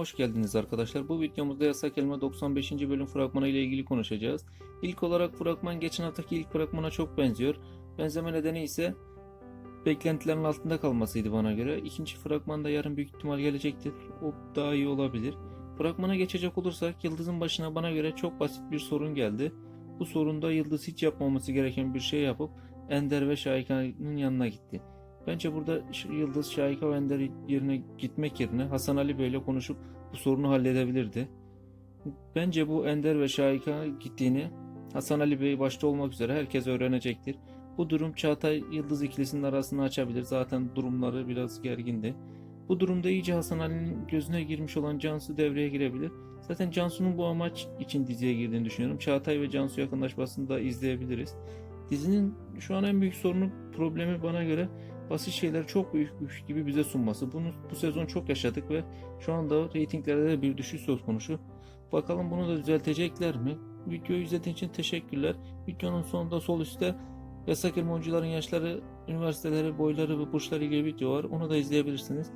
Hoş geldiniz arkadaşlar. Bu videomuzda Yasak Elma 95. bölüm fragmanı ile ilgili konuşacağız. İlk olarak fragman geçen haftaki ilk fragmana çok benziyor. Benzeme nedeni ise beklentilerin altında kalmasıydı bana göre. İkinci fragman da yarın büyük ihtimal gelecektir. O daha iyi olabilir. Fragmana geçecek olursak Yıldız'ın başına bana göre çok basit bir sorun geldi. Bu sorunda Yıldız hiç yapmaması gereken bir şey yapıp Ender ve Şahika'nın yanına gitti. Bence burada Yıldız Şahika ve Ender yerine gitmek yerine Hasan Ali Bey ile konuşup bu sorunu halledebilirdi. Bence bu Ender ve Şahika gittiğini Hasan Ali Bey başta olmak üzere herkes öğrenecektir. Bu durum Çağatay Yıldız ikilisinin arasını açabilir. Zaten durumları biraz gergindi. Bu durumda iyice Hasan Ali'nin gözüne girmiş olan Cansu devreye girebilir. Zaten Cansu'nun bu amaç için diziye girdiğini düşünüyorum. Çağatay ve Cansu yakınlaşmasını da izleyebiliriz. Dizinin şu an en büyük sorunu problemi bana göre basit şeyler çok büyükmüş gibi bize sunması. Bunu bu sezon çok yaşadık ve şu anda reytinglerde de bir düşüş söz konusu. Bakalım bunu da düzeltecekler mi? Videoyu izlediğiniz için teşekkürler. Videonun sonunda sol üstte yasak elma oyuncuların yaşları, üniversiteleri, boyları ve burçları ile video var. Onu da izleyebilirsiniz.